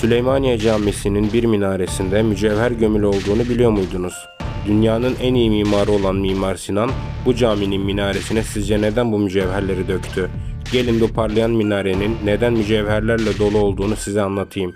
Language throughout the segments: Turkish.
Süleymaniye Camisi'nin bir minaresinde mücevher gömülü olduğunu biliyor muydunuz? Dünyanın en iyi mimarı olan Mimar Sinan bu caminin minaresine sizce neden bu mücevherleri döktü? Gelin bu parlayan minarenin neden mücevherlerle dolu olduğunu size anlatayım.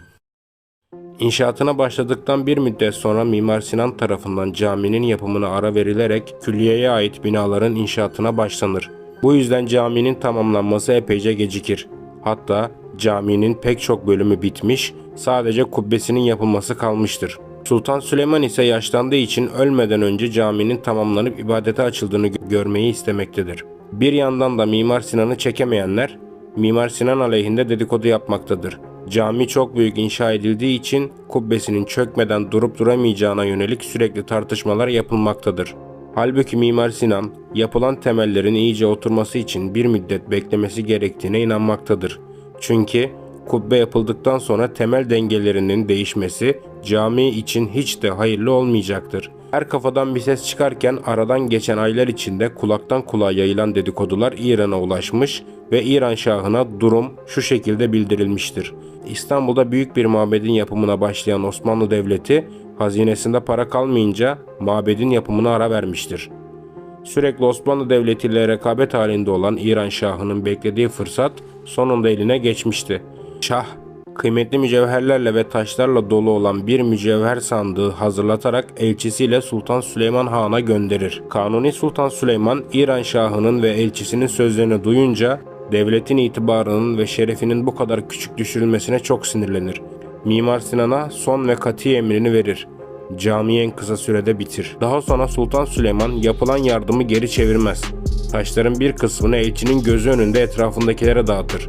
İnşaatına başladıktan bir müddet sonra Mimar Sinan tarafından caminin yapımına ara verilerek külliyeye ait binaların inşaatına başlanır. Bu yüzden caminin tamamlanması epeyce gecikir. Hatta caminin pek çok bölümü bitmiş, sadece kubbesinin yapılması kalmıştır. Sultan Süleyman ise yaşlandığı için ölmeden önce caminin tamamlanıp ibadete açıldığını gö- görmeyi istemektedir. Bir yandan da Mimar Sinan'ı çekemeyenler Mimar Sinan aleyhinde dedikodu yapmaktadır. Cami çok büyük inşa edildiği için kubbesinin çökmeden durup duramayacağına yönelik sürekli tartışmalar yapılmaktadır. Halbuki Mimar Sinan yapılan temellerin iyice oturması için bir müddet beklemesi gerektiğine inanmaktadır. Çünkü kubbe yapıldıktan sonra temel dengelerinin değişmesi cami için hiç de hayırlı olmayacaktır. Her kafadan bir ses çıkarken aradan geçen aylar içinde kulaktan kulağa yayılan dedikodular İran'a ulaşmış ve İran Şahı'na durum şu şekilde bildirilmiştir. İstanbul'da büyük bir mabedin yapımına başlayan Osmanlı Devleti hazinesinde para kalmayınca mabedin yapımına ara vermiştir. Sürekli Osmanlı Devleti ile rekabet halinde olan İran Şahı'nın beklediği fırsat sonunda eline geçmişti. Şah, kıymetli mücevherlerle ve taşlarla dolu olan bir mücevher sandığı hazırlatarak elçisiyle Sultan Süleyman Han'a gönderir. Kanuni Sultan Süleyman, İran Şahı'nın ve elçisinin sözlerini duyunca devletin itibarının ve şerefinin bu kadar küçük düşürülmesine çok sinirlenir. Mimar Sinan'a son ve kati emrini verir. Camiyi en kısa sürede bitir. Daha sonra Sultan Süleyman yapılan yardımı geri çevirmez. Taşların bir kısmını elçinin gözü önünde etrafındakilere dağıtır.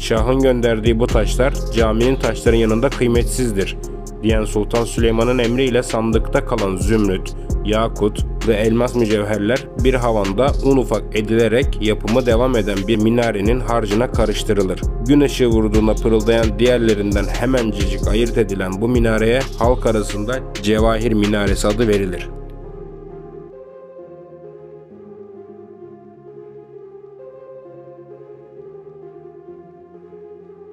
Şahın gönderdiği bu taşlar caminin taşların yanında kıymetsizdir diyen Sultan Süleyman'ın emriyle sandıkta kalan zümrüt, yakut ve elmas mücevherler bir havanda un ufak edilerek yapımı devam eden bir minarenin harcına karıştırılır. Gün ışığı vurduğunda pırıldayan diğerlerinden hemencecik ayırt edilen bu minareye halk arasında Cevahir Minaresi adı verilir.